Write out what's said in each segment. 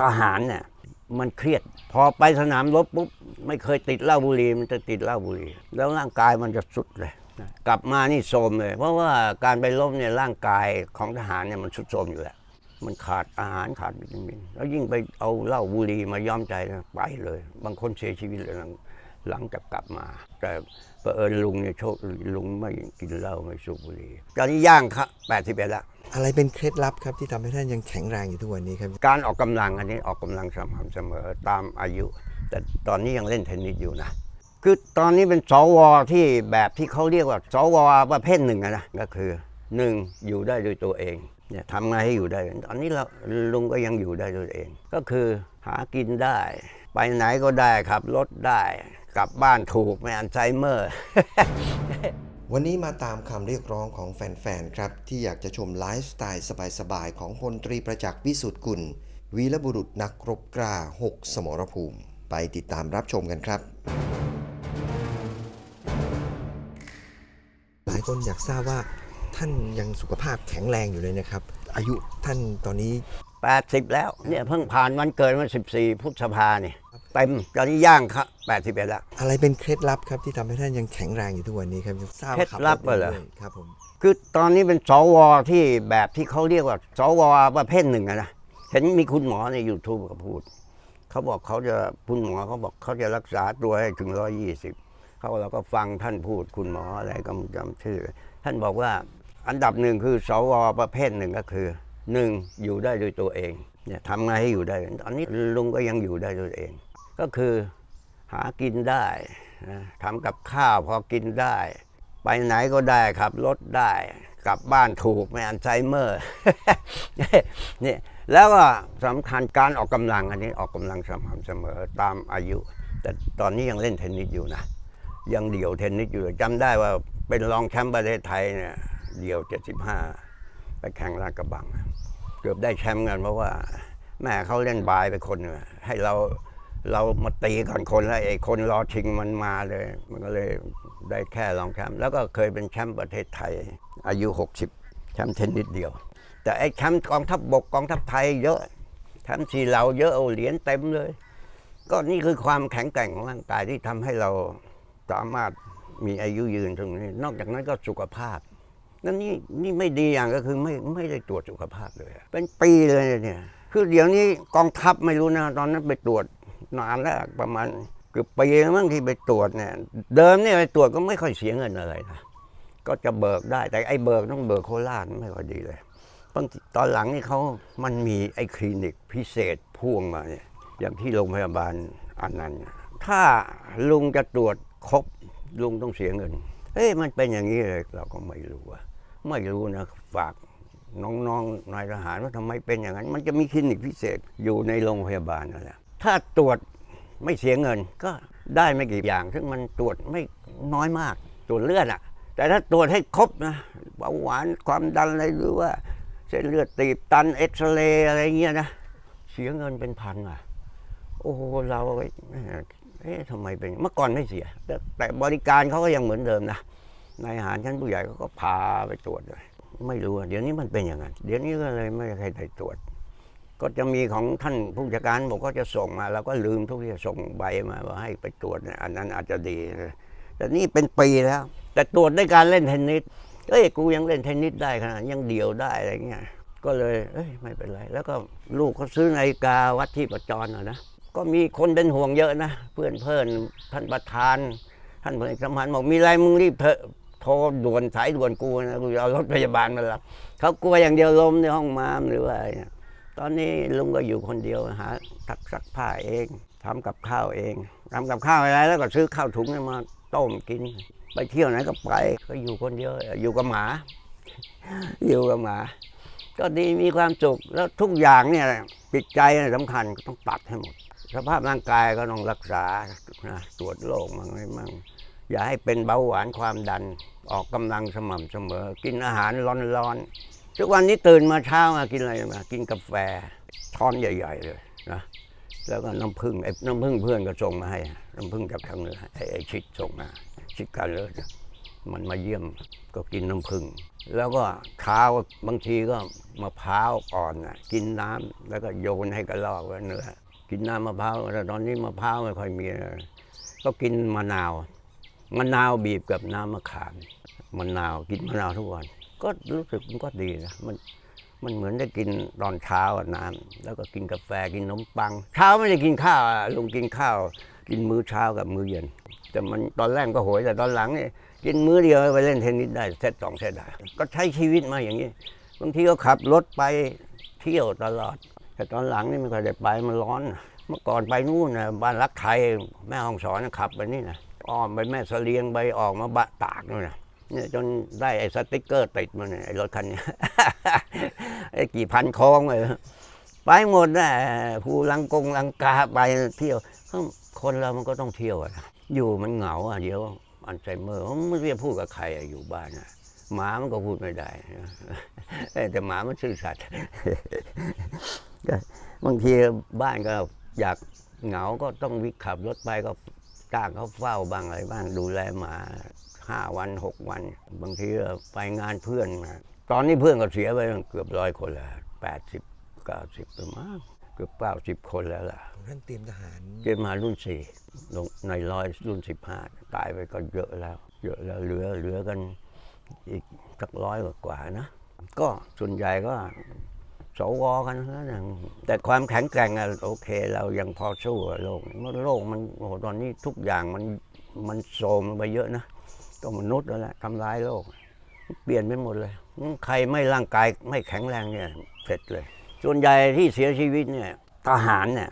ทหารเนี่ยมันเครียด พอไปสนามรบปุ๊บไม่เคยติดเหล้าบุหรี่มันจะติดเหล้าบุหรี่แล้วร่างกายมันจะสุดเลย กลับมานี่โทรมเลย เพราะว่าการไปรบเนี่ยร่างกายของทหารเนี่ยมันสุดโทรมอยู่แล้วมันขาดอาหารขาดวิตามิน แล้วยิ่งไปเอาเหล้าบุหรี่มาย้อมใจนะไปเลย บางคนเสียชีวิตเลยหลังหลังจากกลับมา แต่เผอิญลุงเนี่ยโชคลุงไม่กินเหล้าไม่สูบบุหรี่ตอนนี้ย่างครับแปดสิบเอ็ดละ อะไรเป็นเคล็ดลับครับที่ทำให้ท่านยังแข็งแรงอยู่ทุกวันนี้ครับ การออกกำลังอันนี้ออกกำลังสม่ำเสมอตามอายุ แต่ตอนนี้ยังเล่นเทนนิสอยู่นะ คือตอนนี้เป็นสวที่แบบที่เขาเรียกว่าสวประเภทหนึ่งนะก็คือหนึ่งอยู่ได้ด้วยตัวเองเนี่ยทำไงให้อยู่ได้ ตอนนี้เราลุงก็ยังอยู่ได้ด้วยตัวเอง ก็คือหากินได้ ไปไหนก็ได้ครับรถได้ กลับบ้านถูกไม่อัลไซเมอร์ วันนี้มาตามคำเรียกร้องของแฟนๆ ครับ ที่อยากจะชมไลฟ์สไตล์สบายๆ ของพลตรีประจักษ์วิสุทธิ์กุล วีรบุรุษนักรบกล้า 6 สมรภูมิ ไปติดตามรับชมกันครับ หลายคนอยากทราบว่าท่านยังสุขภาพแข็งแรงอยู่เลยนะครับ อายุท่านตอนนี้ 80 แล้วเนี่ยเพิ่งผ่านวันเกิดมา14พฤษภาเนี่ย เต็มตอนนี้ย่างครับ81แล้วอะไรเป็นเคล็ดลับครับที่ทำให้ท่านยังแข็งแรงอยู่ทุกวันนี้ครับทราบว่าขัเคล็ดลับเหรอถด้วยครับผม คือตอนนี้เป็นสวที่แบบที่เขาเรียกว่าสวประเภทหนึ่งอะนะเห็นมีคุณหมอใน YouTube เขาพูด เขาบอกเขาจะคุณหมอเขาบอกเขาจะรักษาตัวให้ถึงร้อยี่สิบเขาเราก็ฟังท่านพูดคุณหมออะไรก็ไม่จำชื่อ ท่านบอกว่าอันดับหนึ่งคือสวประเภทหนึ่งก็คือหนึ่งอยู่ได้ด้วยตัวเองเนี่ยทำไงให้อยู่ได้ตอนนี้ลุงก็ยังอยู่ได้ด้วยตัวเอง ก็คือหากินได้ทำกับข้าวพอกินได้ ไปไหนก็ได้ครับรถได้ กลับบ้านถูกไม่อัลไซเมอร์นี่แล้วก็สำคัญการออกกำลังอันนี้ออกกำลังสม่ำเสมอตามอายุ แต่ตอนนี้ยังเล่นเทนนิสอยู่นะ ยังเดี่ยวเทนนิสอยู่จำได้ว่าเป็นรองแชมป์ประเทศไทยเนี่ยเดี่ยว 75 ไปแข่งลาดกระบัง เกือบได้แชมป์กันเพราะว่า แม่เขาเล่นบายไปคนหนึ่งอะให้เรา เรามาตีก่อนคนแล้วไอ้คนรอชิงมันมาเลย มันก็เลยได้แค่รองแชมป์แล้วก็เคยเป็นแชมป์ประเทศไทย อายุ 60 แชมป์เทนนิสเดียว แต่ไอ้แชมป์กองทัพบบกกองทัพไทยเยอะแชมป์สีเหลาเยอะเอาเหรียญเต็มเลย ก็นี่คือความแข็งแกร่งของร่างกายที่ทำให้เราสามารถมีอายุยืนตรงนี้ นอกจากนั้นก็สุขภาพนั่นนี่นี่ไม่ดีอย่างก็คือไม่ไม่ได้ตรวจสุขภาพเลย เป็นปีเลยเนี่ยคือเดี๋ยวนี้กองทัพไม่รู้นะตอนนั้นไปตรวจ นานแล้วประมาณเกือบปีแล้วมั้งที่ไปตรวจเนี่ย เดิมเนี่ยไปตรวจก็ไม่ค่อยเสียเงินอะไรนะก็จะเบิกได้ แต่ไอ้เบิกต้องเบิกโคราชไม่ค่อยดีเลยบางตอนหลังนี่เขามันมีไอ้คลินิกพิเศษพ่วงมาเนี่ยอย่างที่โรงพยาบาลอันนั้น ถ้าลุงจะตรวจครบลุงต้องเสียเงิน เฮ้ยมันเป็นอย่างนี้เลยเราก็ไม่รู้อะไม่รู้นะฝากน้องๆนายทหารว่าทำไมเป็นอย่างนั้น มันจะมีคลินิกพิเศษอยู่ในโรงพยาบาลนั่นแหละ ถ้าตรวจไม่เสียเงินก็ได้ไม่กี่อย่าง ซึ่งมันตรวจไม่น้อยมาก ตรวจเลือดอะแต่ถ้าตรวจให้ครบนะเบาหวานความดันอะไรหรือว่าเส้นเลือดตีบตันเอ็กซเรย์อะไรเงี้ยนะเสียเงินเป็นพันอะ โอ้โหเราเอ๊ะทำไมเป็นเมื่อก่อนไม่เสีย แต่แต่บริการเขาก็ยังเหมือนเดิมนะนายทหารชั้นผู้ใหญ่เขาก็พาไปตรวจเลยไม่รู้เดี๋ยวนี้มันเป็นอย่างนั้นเดี๋ยวนี้ก็เลยไม่ใครได้ตรวจ ก็จะมีของท่านผู้จัดการบอกก็จะส่งมาเราก็ลืมทุกที่ส่งใบมาว่าให้ไปตรวจเนี่ยอันนั้นอาจจะดีแต่นี่เป็นปีแล้ว แต่ตรวจด้วยการเล่นเทนนิสเอ้ยกูยังเล่นเทนนิสได้ขนาดยังเดี่ยวได้อะไรเงี้ยก็เลยเอ้ยไม่เป็นไร แล้วก็ลูกเขาซื้อนาฬิกาวัดที่ประจรนะนะก็มีคนเป็นห่วงเยอะนะ เพื่อนเพื่อนท่านประธาน ท่านผู้สัมพันธ์บอกมีอะไรมึงรีบเถอะโทรด่วนสายด่วนกูนะกูจะเอารถพยาบาลมารับเขากลัวอย่างเดียวลมในห้องม้ามหรือว่าอะไร ตอนนี้ลุงก็อยู่คนเดียวหาทักซักผ้าเองทำกับข้าวเองทำกับข้าวอะไรแล้วก็ซื้อข้าวถุงมาต้มกิน ไปเที่ยวไหนก็ไปก็อยู่คนเดียวอยู่กับหมา อยู่กับหมา ก็ดีมีความสุขแล้วทุกอย่างเนี่ยจิตใจสำคัญต้องตัดให้หมด สภาพร่างกายก็ต้องรักษานะตรวจโรคมั่งอะไรมั่งอย่าให้เป็นเบาหวานความดันออกกำลังสม่ำเสมอ กินอาหารร้อนๆ ทุกวันนี้ตื่นมาเช้ามากินอะไรมากินกาแฟช้อนใหญ่ ๆ เลยนะแล้วก็น้ำผึ้งไอ้น้ำผึ้งเพื่อนก็ส่งมาให้ น้ำผึ้งจากทางเหนือไอ้ไอ้ชิดส่งมา ชิดการเลิศมันมาเยี่ยมก็กินน้ำผึ้งแล้วก็เช้าบางทีก็มะพร้าวอ่อนน่ะกินน้ำแล้วก็โยนให้กระรอกเนื้อกินน้ำมะพร้าวแต่ตอนนี้มะพร้าวไม่ค่อยมีเลยก็กินมะนาวมะนาวบีบกับน้ำมะขามมะนาวกินมะนาวทุกวัน ก็รู้สึกมันก็ดีนะมันมันเหมือนได้กินตอนเช้าอะน้ำแล้วก็กินกาแฟกินนมปัง เช้าไม่ได้กินข้าวลงกินข้าว กินมื้อเช้ากับมื้อเย็น แต่มันตอนแรกก็โหยแต่ตอนหลังเนี่ยกินมื้อเดียวไปเล่นเทนนิสได้เซตสองเซตได้ก็ใช้ชีวิตมาอย่างนี้บางทีก็ขับรถไปเที่ยวตลอด แต่ตอนหลังนี่ไม่ค่อยได้ไปมันร้อน เมื่อก่อนไปนู่นนะบ้านรักไทยแม่ห้องสอนขับไปนี่นะอ้อมไปแม่เสลียงไปออกมาบะตากนู่นนะ เนี่ยจนได้ไอ้สติ๊กเกอร์ติดมาเนี่ยไอ้รถคันเนี้ยไอ้กี่พันค้งเลยไปหมดนะภูลังกงลังกาไปเที่ยวคนเรามันก็ต้องเที่ยวอะนะอยู่มันเหงาอะเดี๋ยวอัลไซเมอร์มันไม่รู้จะพูดกับใครอะอยู่บ้านอะหมามันก็พูดไม่ได้แต่หมามันซื่อสัตย์บางทีบ้านก็อยากเหงาก็ต้องวิขับรถไปก็จ้างเขาเฝ้าบ้างอะไรบ้างดูแลหมา ห้าวันหกวัน บางทีก็ไปงานเพื่อนมาตอนนี้เพื่อนก็เสียไปเกือบร้อยคนแล้วแปดสิบเก้าสิบประมาณเกือบเก้าสิบคนแล้วล่ะท่านเตรียมทหารเกณฑ์มารุ่นสี่ลงในร้อยรุ่นสิบห้าตายไปก็เยอะแล้ว เยอะแล้วเหลือเหลือกันอีกสักร้อยกว่าๆนะ ก็ส่วนใหญ่ก็สวกันทั้งนั้นนะแต่ความแข็งแกร่งอะโอเคเรายังพอสู้กับโลกเมื่อโลกมันโอ้โหตอนนี้ทุกอย่างมันมันโทรมไปเยอะนะ ก็มนุษย์แล้วแหละทำร้ายโลก เปลี่ยนไปหมดเลย ใครไม่ร่างกายไม่แข็งแรงเนี่ยเสร็จเลย ส่วนใหญ่ที่เสียชีวิตเนี่ยทหารเนี่ย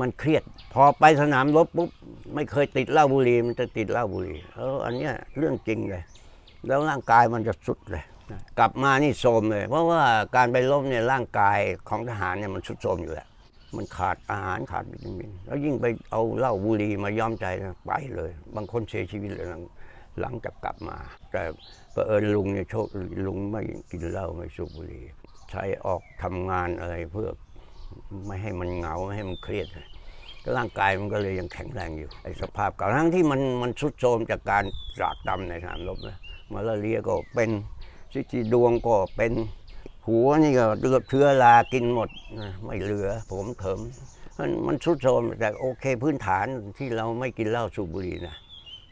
มันเครียด พอไปสนามรบปุ๊บไม่เคยติดเหล้าบุหรี่มันจะติดเหล้าบุหรี่เอออันเนี้ยเรื่องจริงเลย แล้วร่างกายมันจะสุดเลย กลับมานี่โทรมเลย เพราะว่าการไปรบเนี่ยร่างกายของทหารเนี่ยมันสุดโทรมอยู่แล้วมันขาดอาหารขาดวิตามิน แล้วยิ่งไปเอาเหล้าบุหรี่มาย้อมใจนะไปเลย บางคนเสียชีวิตเลยหลัง หลังจากกลับมา แต่เอิญลุงเนี่ยโชคลุงไม่กินเหล้าไม่สูบบุหรี่ใช้ออกทำงานอะไรเพื่อไม่ให้มันเหงาไม่ให้มันเครียดก็ร่างกายมันก็เลยยังแข็งแรงอยู่ไอ้สภาพเก่าทั้งที่มันมันทรุดโทมจากการจากดำในสนามรบนะมาลาเรียก็เป็นซิจิดวงก็เป็นหัวนี่ก็เลือดเชื้อรากินหมดไม่เหลือ ผมเถิมมันมันสุดโทมแต่โอเคพื้นฐานที่เราไม่กินเหล้าสูบบุหรี่นะ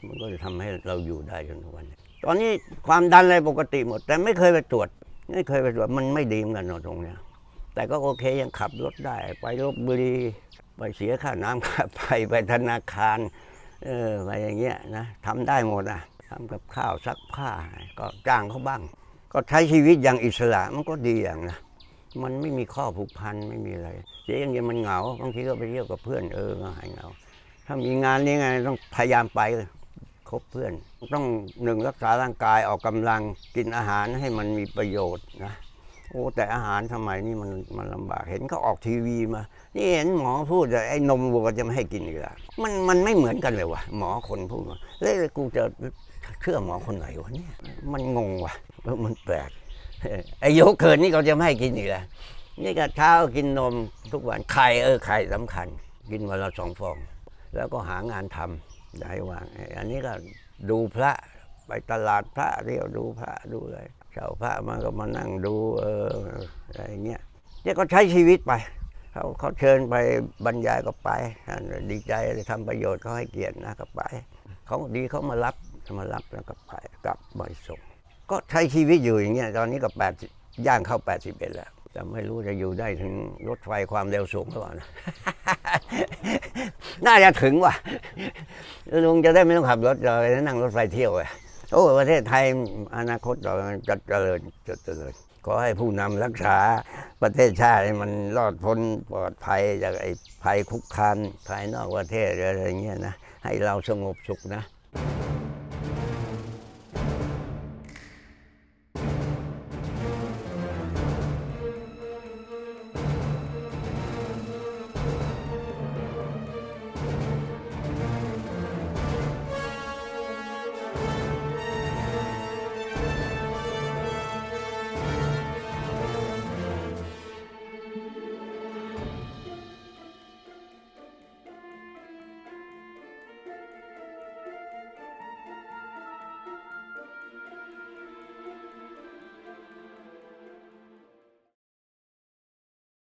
มันก็จะทำให้เราอยู่ได้จนทุกวันนี้ตอนนี้ความดันอะไรปกติหมด แต่ไม่เคยไปตรวจ ไม่เคยไปตรวจมันไม่ดีเหมือนกันนะตรงเนี้ยแต่ก็โอเคยังขับรถได้ ไปลบบุรีไปเสียค่าน้ำค่าไฟไปธนาคารเออไปอย่างเงี้ยนะทำได้หมดอะทำกับข้าวซักผ้า ก็จ้างเขาบ้าง ก็ใช้ชีวิตอย่างอิสระมันก็ดีอย่างนะมันไม่มีข้อผูกพันไม่มีอะไรเสียอย่างเดียวมันเหงาบางทีก็ไปเที่ยวกับเพื่อนเออก็หายเหงาถ้ามีงานนี้ไงต้องพยายามไป คบเพื่อน ต้องหนึ่งรักษาร่างกายออกกำลังกินอาหารให้มันมีประโยชน์นะโอ้แต่อาหารสมัยนี้มันมันลำบากเห็นเขาออกทีวีมา นี่เห็นหมอพูดเลยไอ้นมวัวจะไม่ให้กินอีกแล้วมันมันไม่เหมือนกันเลยวะหมอคนพูดมาแล้วกูจะเชื่อหมอคนไหนวะเนี่ยมันงงว่ะมันแปลกไอ้โยเกิร์ตนี่เขาจะไม่ให้กินอีกแล้วนี่ก็เช้ากินนมทุกวันไข่เออไข่สำคัญ กินวันละสองฟอง แล้วก็หางานทำ ได้ว่าง อันนี้ก็ดูพระไปตลาดพระเที่ยวดูพระดูอะไรเช่าพระมาก็มานั่งดูเอออะไรเงี้ยเนี่ยก็ใช้ชีวิตไปเขาเขาเชิญไปบรรยายก็ไปดีใจเลยทำประโยชน์เขาให้เกียรตินะก็ไปเขาดีเขามารับมารับแล้วก็ไปกลับมาส่งก็ใช้ชีวิตอยู่อย่างเงี้ยตอนนี้ก็แปดย่างเข้าแปดสิบเอ็ดแล้วแต่ไม่รู้จะอยู่ได้ถึงรถไฟความเร็วสูงหรือเปล่านะ น่าจะถึงว่ะ ลุงจะได้ไม่ต้องขับรถเลยนั่งรถไฟเที่ยวไปโอ้ประเทศไทยอนาคตเราจะเจริญจะเจริญขอให้ผู้นำรักษาประเทศชาติมันรอดพ้นปลอดภัยจากไอ้ภัยคุกคามภายนอกประเทศอะไรอย่างเงี้ยนะให้เราสงบสุขนะ